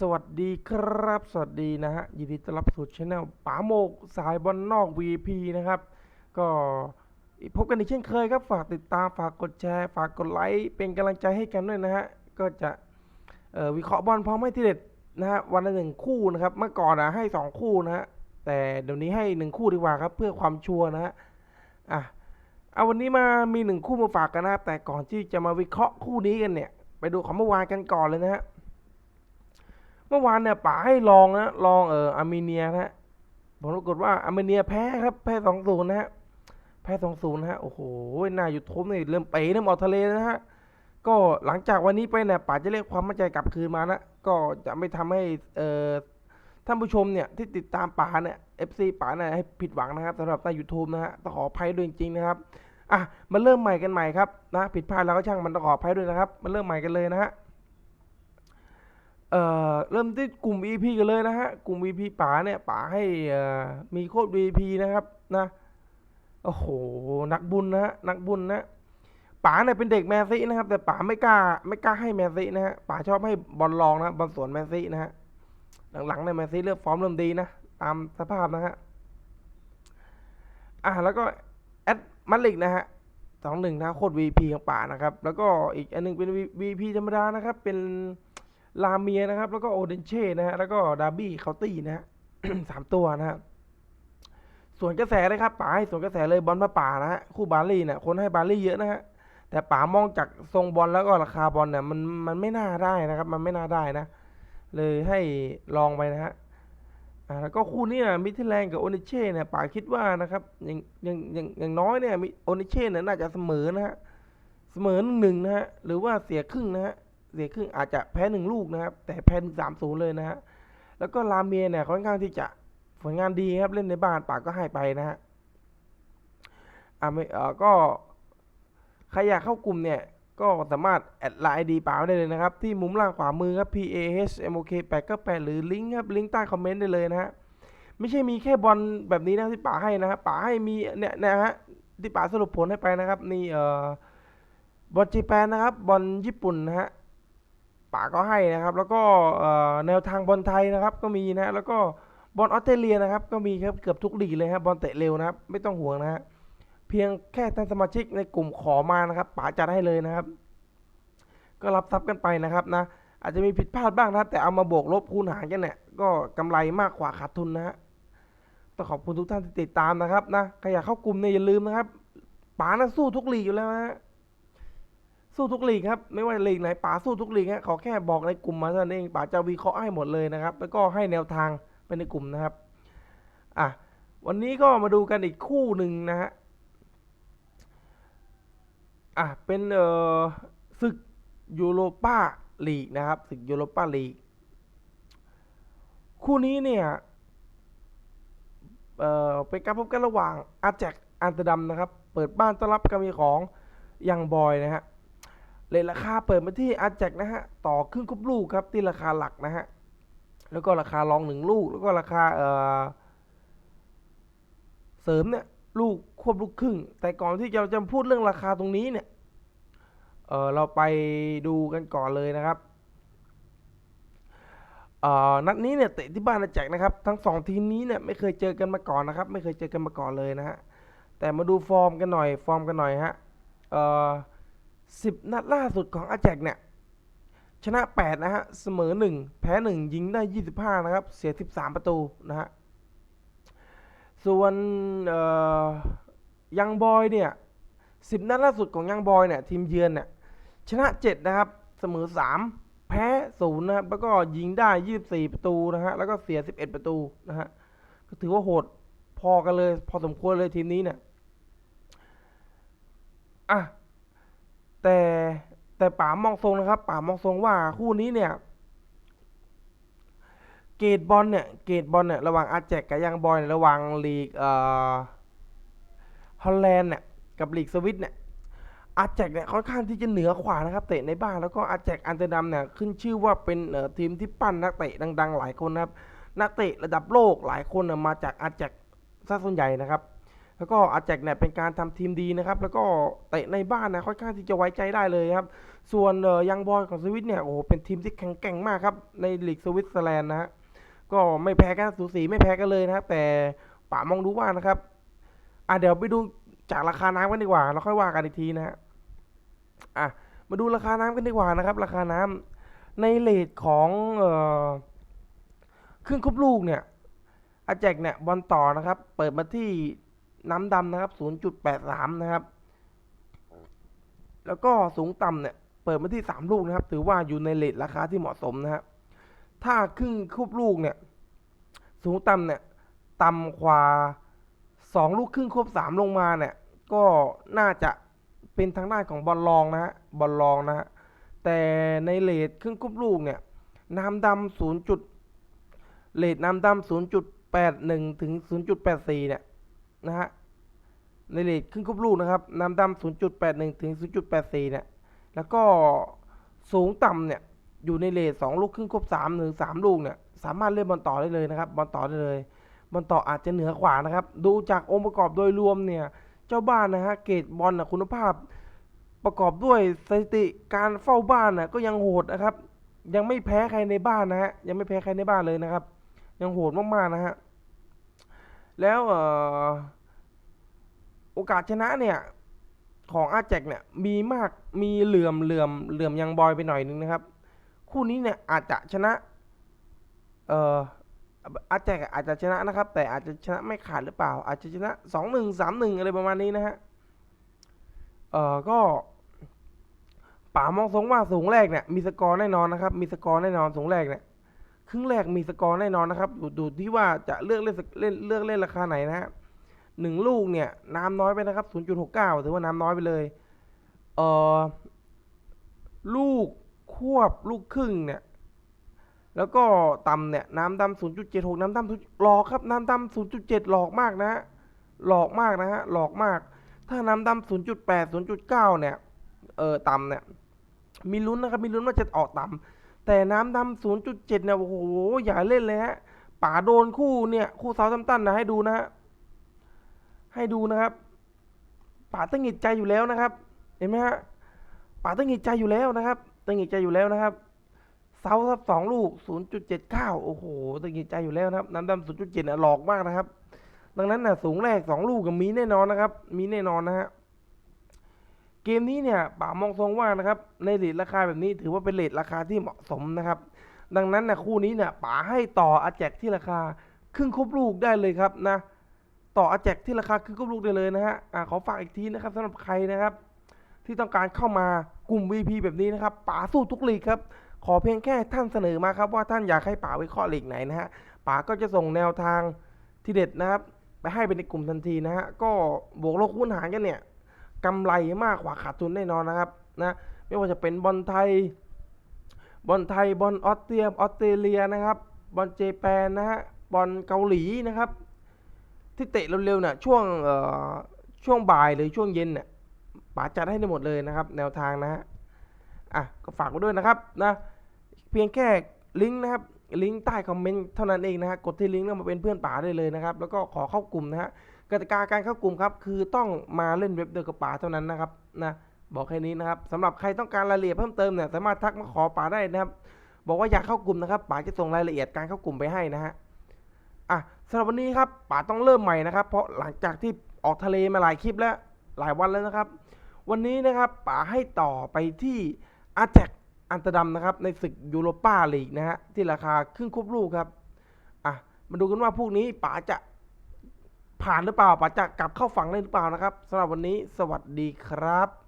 สวัสดีครับ สวัสดีนะฮะ ยินดีต้อนรับสู่ช anel ป๋าโมกสายบอลนอก VP นะครับ ก็พบกันอีกเช่นเคยครับ ฝากติดตาม ฝากกดแชร์ ฝากกดไลค์ เป็นกำลังใจให้กันด้วยนะฮะ ก็จะวิเคราะห์บอลพร้อมให้ทีเด็ดนะฮะ วันละหนึ่งคู่นะครับ เมื่อก่อนนะให้สองคู่นะฮะ แต่เดี๋ยวนี้ให้หนึ่งคู่ดีกว่าครับ เพื่อความชัวร์นะฮะ อะ เอาวันนี้มามีหนึ่งคู่มาฝากกันนะครับ แต่ก่อนที่จะมาวิเคราะห์คู่นี้กันเนี่ย ไปดูของเมื่อวานกันก่อนเลยนะฮะ เมื่อวานเนี่ยป๋าให้ลองนะลองเอออาร์เมเนียนะฮะผลปรากฏว่าอาร์เมเนียแพ้ครับแพ้สองศูนย์นะฮะแพ้สองศูนย์นะฮะโอ้โหหน้ายูทูบนี่เริ่มเป๋เริ่มออกทะเลนะฮะก็หลังจากวันนี้ไปเนี่ยป๋าจะเรียกความมั่นใจกลับคืนมานะก็จะไม่ทำให้เอ่อท่านผู้ชมเนี่ยที่ติดตามป๋าเนี่ยเอฟซีป๋าเนี่ยให้ผิดหวังนะครับสำหรับใต้ยูทูบนะฮะต้องขออภัยด้วยจริงๆนะครับอะมาเริ่มใหม่กันใหม่ครับนะผิดพลาดแล้วก็ช่างมันต้องขออภัยด้วยนะครับมาเริ่มใหม่กันเลยนะฮะ เอ่อเริ่มที่กลุ่ม VP กันเลยนะฮะ กลุ่ม VP ป๋าเนี่ยป๋าให้มีโค้ด VP นะครับนะโอ้โหนักบุญนะฮะนักบุญนะป๋าเนี่ยเป็นเด็กแมซีนะครับ แต่ป๋าไม่กล้าไม่กล้าให้แมซีนะฮะป๋าชอบให้บอลลองนะบอลสวนแมซีนะฮะหลังๆในยแมซีเริ่มฟอร์มเริ่มดีนะตามสภาพนะฮะอะแล้วก็แอดมาลิกนะฮะสองหนึ่งนะโคตร VP ของป๋านะครับ แล้วก็อีกอันหนึงเป็น VP ธรรมดานะครับเป็น ลาเมียนะครับ แล้วก็โอเดนเช่นะฮะแล้วก็ดาร์บี้เคาตี้นะฮะสามตัวนะฮะส่วนกระแสเลยครับป๋าให้ส่วนกระแสเลยบอลมาป่านะฮะคู่บาลี่เนี่ยคนให้บาลี่เยอะนะฮะแต่ป๋ามองจากทรงบอลแล้วก็ราคาบอลเนี่ยมันมันไม่น่าได้นะครับ มันไม่น่าได้นะ เลยให้ลองไปนะฮะอ่าแล้วก็คู่นี้นะมิทิแลนด์กับโอนิเช่เนี่ยป๋าคิดว่านะครับอย่างอย่างอย่างอย่างน้อยเนี่ยมิโอนิเช่เนี่ยน่าจะเสมอนะฮะเสมอหนึ่งนะฮะหรือว่าเสียครึ่งนะฮะ เสียครึ่งอาจจะแพ้หนึ่งลูกนะครับ แต่แพ้ถึงสามศูนย์เลยนะฮะแล้วก็ลาเมียเนี่ยค่อนข้างที่จะผลงานดีครับเล่นในบ้านปากก็ให้ไปนะฮะอ่าไม่เออก็ใครอยากเข้ากลุ่มเนี่ยก็สามารถแอดไลน์ดีป่าได้เลยนะครับ ที่มุมล่างขวามือครับ P A H M O K 8 9 8หรือลิงก์ครับลิงก์ใต้คอมเมนต์ได้เลยนะฮะไม่ใช่มีแค่บอลแบบนี้นะที่ป่าให้นะครับป่าให้มีเนี่ยนะฮะที่ป่าสรุปผลให้ไปนะครับนี่เอ่อบอลจีแปนนะครับบอลญี่ปุ่นนะฮะ ป๋าก็ให้นะครับ แล้วก็แนวทางบอลไทยนะครับก็มีนะแล้วก็บอลออสเตรเลียนะครับก็มีครับเกือบทุกลีกเลยครับบอลเตะเร็วนะครับไม่ต้องห่วงนะฮะเพียงแค่ท่านสมาชิกในกลุ่มขอมานะครับป๋าจัดให้เลยนะครับ ก็รับทรัพย์กันไปนะครับนะอาจจะมีผิดพลาดบ้างนะครับ แต่เอามาบวกลบคูณหารกันเนี่ยก็กำไรมากกว่าขาดทุนนะฮะต้องขอบคุณทุกท่านที่ติดตามนะครับนะใครอยากเข้ากลุ่มเนี่ยอย่าลืมนะครับป๋านะสู้ทุกลีกอยู่แล้วนะฮะ สู้ทุกลีกครับไม่ว่าลีกไหนป๋าสู้ทุกลีกฮะขอแค่บอกในกลุ่มมาเท่านั้นเองป๋าจะวิเคราะห์ให้หมดเลยนะครับ แล้วก็ให้แนวทางไปในกลุ่มนะครับอะวันนี้ก็มาดูกันอีกคู่หนึ่งนะฮะอะเป็นเอ่อศึกยูโรปาลีกนะครับศึกยูโรปาลีกคู่นี้เนี่ยเอ่อเป็นการพบกันระหว่างอาแจกอันเตอร์ดัมนะครับ เปิดบ้านต้อนรับกามีของยังบอยนะฮะ เลทราคาเปิดมาที่อาแจกนะฮะต่อครึ่งครบลูกครับที่ราคาหลักนะฮะแล้วก็ราคารองหนึ่งลูก แล้วก็ราคาเอ่อเสริมเนี่ยลูกควบลูกครึ่ง แต่ก่อนที่เราจะพูดเรื่องราคาตรงนี้เนี่ยเออเราไปดูกันก่อนเลยนะครับเอ่อนัดนี้เนี่ยเตะที่บ้านอาแจกนะครับ ทั้งสองทีมนี้เนี่ยไม่เคยเจอกันมาก่อนนะครับ ไม่เคยเจอกันมาก่อนเลยนะฮะแต่มาดูฟอร์มกันหน่อยฟอร์มกันหน่อยฮะเอ่อ สิบนัดล่าสุดของอาแจกเนี่ยชนะ 8 นะฮะ เสมอ 1 แพ้ 1 ยิงได้ 25 นะครับ เสีย 13 ประตูนะฮะ ส่วนยังบอยเนี่ย10 นัดล่าสุดของยังบอยเนี่ยทีมเยือนเนี่ยชนะ 7 นะครับ เสมอ 3 แพ้ 0 นะครับ แล้วก็ยิงได้ 24 ประตูนะฮะ แล้วก็เสีย 11 ประตูนะฮะ ก็ถือว่าโหดพอกันเลย พอสมควรเลยทีมนี้เนี่ย อะ แต่แต่ป๋ามองทรงนะครับป๋ามองทรงว่าคู่นี้เนี่ย เกรดบอลเนี่ยเกรดบอลเนี่ยระหว่างอาแจกกับยังบอยระหว่างลีกเอ่อฮอลแลนด์เนี่ยกับลีกสวิตเนี่ยอาแจกเนี่ยค่อนข้างที่จะเหนือกว่านะครับเตะในบ้านแล้วก็อาแจกอันเตอร์ดัมเนี่ยขึ้นชื่อว่าเป็นเอ่อทีมที่ปั้นนักเตะดัง ๆ หลายคนนะครับนักเตะระดับโลกหลายคนน่ะมาจากอาแจกซะส่วนใหญ่นะครับ แล้วก็อาแจกเนี่ยเป็นการทำทีมดีนะครับ แล้วก็เตะในบ้านนะค่อนข้างที่จะไว้ใจได้เลยครับ ส่วนยังบอยของสวิตเนี่ยโอ้โหเป็นทีมที่แข็งแกร่งมากครับในลีกสวิตเซอร์แลนด์นะฮะก็ไม่แพ้กันสูสีไม่แพ้กันเลยนะครับ แต่ป๋ามองดูว่านะครับอะเดี๋ยวไปดูจากราคาน้ำกันดีกว่าเราค่อยว่ากันอีกทีนะฮะอะมาดูราคาน้ำกันดีกว่านะครับ ราคาน้ำในเลทของเอ่อครึ่งครบลูกเนี่ยอาแจกเนี่ยบอลต่อนะครับ เปิดมาที่ น้ำดำนะครับ 0.83 นะครับ แล้วก็สูงต่ำเนี่ย เปิดมาที่ 3 ลูกนะครับ ถือว่าอยู่ในเลทราคาที่เหมาะสมนะฮะถ้าครึ่งครบลูกเนี่ย สูงต่ำเนี่ย ต่ำกว่า 2 ลูกครึ่งครบ3 ลงมาเนี่ย ก็น่าจะเป็นทางด้านของบอลลองนะฮะ บอลลองนะฮะ แต่ในเลทครึ่งครบลูกเนี่ย น้ำดำศูนย์จุดเลทน้ำดำศูนย์จุดแปดหนึ่งถึงศูนย์จุดแปดสี่เนี่ย นะฮะในเลทครึ่งครบลูกนะครับน้ำดำศูนย์จุดแปดหนึ่งถึงศูนย์จุดแปดสี่เนี่ย แล้วก็สูงต่ำเนี่ย อยู่ในเลทสองลูกครึ่งครบสามหรือสามลูกเนี่ย สามารถเล่นบอลต่อได้เลยนะครับ บอลต่อได้เลย บอลต่ออาจจะเหนือกว่านะครับ ดูจากองค์ประกอบโดยรวมเนี่ย เจ้าบ้านนะฮะ เกรดบอลนะคุณภาพ ประกอบด้วยสถิติการเฝ้าบ้านนะก็ยังโหดนะครับ ยังไม่แพ้ใครในบ้านนะฮะ ยังไม่แพ้ใครในบ้านเลยนะครับ ยังโหดมากๆนะฮะ แล้วเอ่อ โอกาสชนะเนี่ยของอาแจกเนี่ยมีมากมีเหลื่อมเหลื่อมเหลื่อมยังบอยไปหน่อยนึงนะครับ คู่นี้เนี่ยอาจจะชนะเอ่ออาแจกอาจจะชนะนะครับ แต่อาจจะชนะไม่ขาดหรือเปล่า อาจจะชนะสองหนึ่งสามหนึ่งอะไรประมาณนี้นะฮะเอ่อก็ป๋ามองทรงว่าสูงแรกเนี่ยมีสกอร์แน่นอนนะครับ มีสกอร์แน่นอนสูงแรกเนี่ยครึ่งแรกมีสกอร์แน่นอนนะครับอยู่ดูที่ว่าจะเลือกเล่นเล่นเลือกเล่นราคาไหนนะฮะ หนึ่งลูกเนี่ยน้ำน้อยไปนะครับ0.69ถือว่าน้ำน้อยไปเลยเออลูกควบลูกครึ่งเนี่ยแล้วก็ต่ำเนี่ยน้ำดำ0.76น้ำดำหลอกครับน้ำดำ0.7หลอกมากนะฮะหลอกมากนะฮะหลอกมาก ถ้าน้ำดำ0.8 0.9เนี่ยเออต่ำเนี่ยมีลุ้นนะครับมีลุ้นว่าจะออกต่ำแต่น้ำดำ0.7เนี่ยโอ้โหอย่าเล่นเลยฮะป่าโดนคู่เนี่ยคู่เซาทัมตันนะให้ดูนะฮะ ให้ดูนะครับ ป่าตั้งหงิดใจอยู่แล้วนะครับ เห็นไหมฮะป่าตั้งหงิดใจอยู่แล้วนะครับตั้งหงิดใจอยู่แล้วนะครับเซาครับสองลูก 0.79 โอ้โหตั้งหงิดใจอยู่แล้วนะครับ น้ำดำ0.7เนี่ยหลอกมากนะครับ ดังนั้นน่ะสูงแรกสองลูกก็มีแน่นอนนะครับ มีแน่นอนนะฮะเกมนี้เนี่ยป่ามองทรงว่านะครับ ในเลทราคาแบบนี้ถือว่าเป็นเลทราคาที่เหมาะสมนะครับ ดังนั้นนะคู่นี้เนี่ยป๋าให้ต่ออาแจกที่ราคาครึ่งครบลูกได้เลยครับนะ ต่ออาแจกที่ราคาครึ่งครบลูกได้เลยนะฮะอ่าขอฝากอีกทีนะครับสำหรับใครนะครับ ที่ต้องการเข้ามากลุ่ม VP แบบนี้นะครับป๋าสู้ทุกลีกครับขอเพียงแค่ท่านเสนอมาครับว่าท่านอยากให้ป๋าวิเคราะห์ลีกไหนนะฮะป๋าก็จะส่งแนวทางที่เด็ดนะครับ ไปให้เป็นในกลุ่มทันทีนะฮะก็บวกลบคูณหารกันเนี่ยกำไรมากกว่าขาดทุนแน่นอนนะครับนะไม่ว่าจะเป็นบอลไทยบอลไทยบอลออสเตรียออสเตรเลียนะครับบอลเจแปนนะฮะบอลเกาหลีนะครับ ที่เตะเร็วๆเนี่ยช่วงเอ่อช่วงบ่ายหรือช่วงเย็นเนี่ยป๋าจัดให้ได้หมดเลยนะครับ แนวทางนะฮะอะก็ฝากไว้ด้วยนะครับนะเพียงแค่ลิงก์นะครับลิงก์ใต้คอมเมนต์เท่านั้นเองนะฮะกดที่ลิงก์แล้วมาเป็นเพื่อนป๋าได้เลยนะครับ แล้วก็ขอเข้ากลุ่มนะฮะกติกาการเข้ากลุ่มครับ คือต้องมาเล่นเว็บเดียวกับป๋าเท่านั้นนะครับนะบอกแค่นี้นะครับสำหรับใครต้องการรายละเอียดเพิ่มเติมเนี่ยสามารถทักมาขอป๋าได้นะครับ บอกว่าอยากเข้ากลุ่มนะครับป๋าจะส่งรายละเอียดการเข้ากลุ่มไปให้นะฮะ อะสำหรับวันนี้ครับป๋าต้องเริ่มใหม่นะครับ เพราะหลังจากที่ออกทะเลมาหลายคลิปแล้วหลายวันแล้วนะครับ วันนี้นะครับป๋าให้ต่อไปที่อาแจกอันตดัมนะครับ ในศึกยูโรป้าลีกนะฮะที่ราคาครึ่งครบลูกครับอะมาดูกันว่าพวกนี้ป๋าจะผ่านหรือเปล่าป๋าจะกลับเข้าฝั่งได้หรือเปล่านะครับสำหรับวันนี้สวัสดีครับ